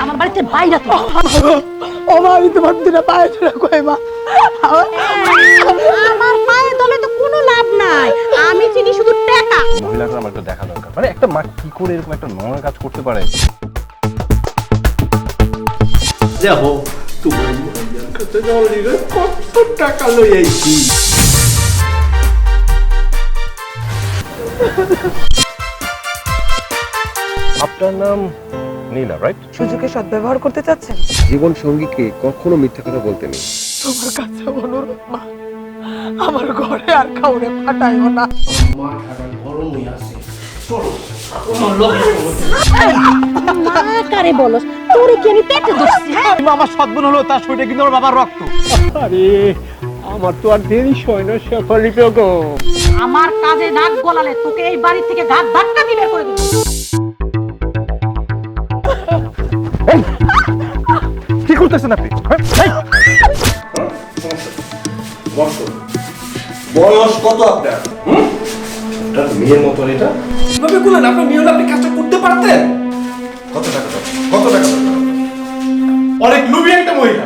আমার বাড়িতে বাইরে তো। ও মা আমি তোমার দিনে পায়ে ধরে কই মা? আমার পায়ে দলে তো কোনো লাভ নাই। আমি চিনি শুধু টাকা। মহিলাটা আমার একটু দেখা দরকার। মানে একটা মা কি করে এরকম একটা নোংরা কাজ করতে পারে? যাব তোমার মাইয়ার কাছে কত টাকা লই আইছি। আপনার নাম নীলা রাইট সুযোগে সদ্ব্যবহার করতে চাচ্ছেন? জীবন সঙ্গীকে কখনো মিথ্যা কথা বলতে নেই। তোমার কাছে অনুরোধ মা। আমার ঘরে আর কাউরে পাঠাইও না। হয়ে আছে চলো কারে বলস তোরে কি আমি পেটে ধরছি? আমার সদ্গুণ হলো তার শরীরে কিন্তু আমার বাবার রক্ত। আরে আমার তো আর দেরি না শেফালি বেগম। আমার কাজে নাক গলালে তোকে এই বাড়ি থেকে ঘাট ধাক্কা দিয়ে বের করে দেবো। কি করতেছেন আপনি? হ্যাঁ? বয়স কত আপনার? হুম? আপনার মেয়ের মতন এটা? কীভাবে করলেন আপনার মেয়ে আপনি কাজটা করতে পারতেন? কত টাকা কত টাকা অনেক লুবি একটা মহিলা।